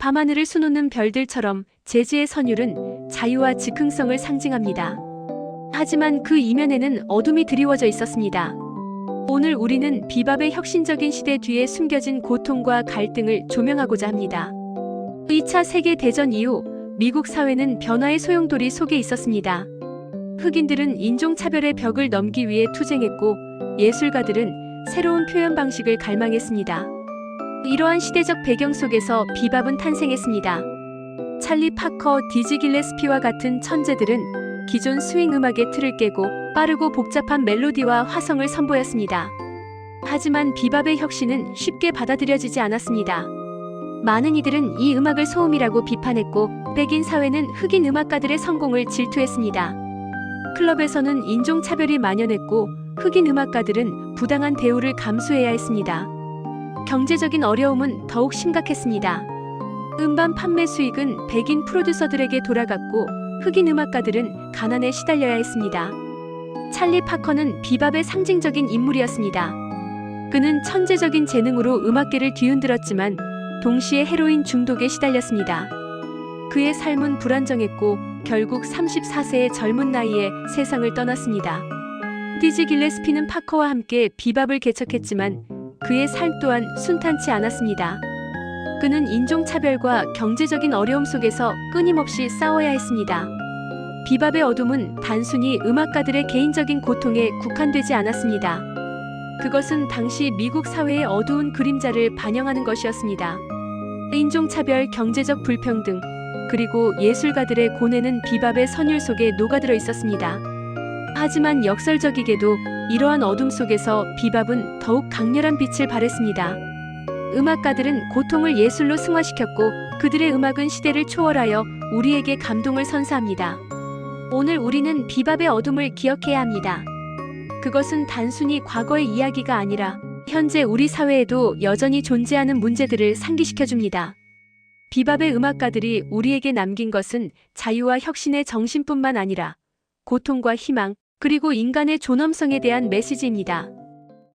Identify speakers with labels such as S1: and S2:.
S1: 밤하늘을 수놓는 별들처럼 재즈의 선율은 자유와 즉흥성을 상징합니다. 하지만 그 이면에는 어둠이 드리워져 있었습니다. 오늘 우리는 비밥의 혁신적인 시대 뒤에 숨겨진 고통과 갈등을 조명하고자 합니다. 2차 세계대전 이후 미국 사회는 변화의 소용돌이 속에 있었습니다. 흑인들은 인종차별의 벽을 넘기 위해 투쟁했고 예술가들은 새로운 표현 방식을 갈망했습니다. 이러한 시대적 배경 속에서 비밥은 탄생했습니다. 찰리 파커, 디지 길레스피와 같은 천재들은 기존 스윙 음악의 틀을 깨고 빠르고 복잡한 멜로디와 화성을 선보였습니다. 하지만 비밥의 혁신은 쉽게 받아들여지지 않았습니다. 많은 이들은 이 음악을 소음이라고 비판했고 백인 사회는 흑인 음악가들의 성공을 질투했습니다. 클럽에서는 인종차별이 만연했고 흑인 음악가들은 부당한 대우를 감수해야 했습니다. 경제적인 어려움은 더욱 심각했습니다. 음반 판매 수익은 백인 프로듀서들에게 돌아갔고 흑인 음악가들은 가난에 시달려야 했습니다. 찰리 파커는 비밥의 상징적인 인물이었습니다. 그는 천재적인 재능으로 음악계를 뒤흔들었지만 동시에 헤로인 중독에 시달렸습니다. 그의 삶은 불안정했고 결국 34세의 젊은 나이에 세상을 떠났습니다. 디지 길레스피는 파커와 함께 비밥을 개척했지만 그의 삶 또한 순탄치 않았습니다. 그는 인종차별과 경제적인 어려움 속에서 끊임없이 싸워야 했습니다. 비밥의 어둠은 단순히 음악가들의 개인적인 고통에 국한되지 않았습니다. 그것은 당시 미국 사회의 어두운 그림자를 반영하는 것이었습니다. 인종차별, 경제적 불평등, 그리고 예술가들의 고뇌는 비밥의 선율 속에 녹아들어 있었습니다. 하지만 역설적이게도 이러한 어둠 속에서 비밥은 더욱 강렬한 빛을 발했습니다. 음악가들은 고통을 예술로 승화시켰고 그들의 음악은 시대를 초월하여 우리에게 감동을 선사합니다. 오늘 우리는 비밥의 어둠을 기억해야 합니다. 그것은 단순히 과거의 이야기가 아니라 현재 우리 사회에도 여전히 존재하는 문제들을 상기시켜줍니다. 비밥의 음악가들이 우리에게 남긴 것은 자유와 혁신의 정신뿐만 아니라 고통과 희망, 그리고 인간의 존엄성에 대한 메시지입니다.